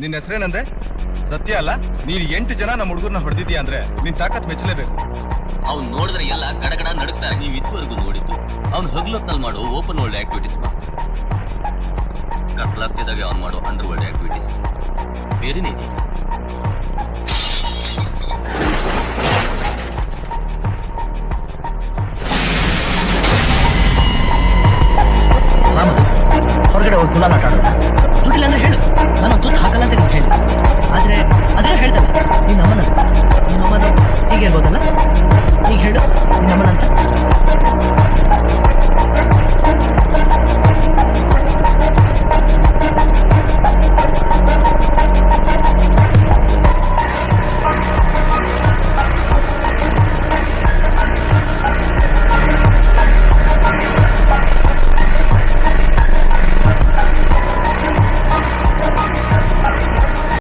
ನಿನ್ನ ಹೆಸರೇನಂದ್ರೆ? ಸತ್ಯ ಅಲ್ಲ ನೀನ್ ಎಂಟು ಜನ ನಮ್ಮ ಹುಡುಗರ್ನ ಹೊಡೆದಿದ್ಯಾ ಅಂದ್ರೆ ನಿನ್ ತಾಕತ್ ಮೆಚ್ಚಲೇಬೇಕು. ಅವ್ನು ನೋಡಿದ್ರೆ ಎಲ್ಲ ಗಡಗಡ ನಡುಕ್ತಾ ನೀವು ಇದುವರೆಗೂ ನೋಡಿದ್ದು. ಅವ್ನು ಹಗ್ಲೊತ್ತಲ್ಲಿ ಮಾಡೋ ಓಪನ್ ವರ್ಲ್ಡ್ ಆಕ್ಟಿವಿಟೀಸ್ ಕತ್ಲಾಗ್ತಿದಾಗ ಅವ್ನು ಮಾಡೋ ಅಂಡರ್ ವರ್ಲ್ಡ್ ಆಕ್ಟಿವಿಟೀಸ್ ಬೇರೆನೇ ಇದೆ ಹೊರಗಡೆ ಹೋಗಿ ಕುಲಾನಾಟ ಆಡೋದು ನೀನು ಅಮ್ಮನ ನಿಮ್ಮ ಅಮ್ಮನ ಹೀಗೆ ಹೇಳ್ಬೋದಲ್ಲ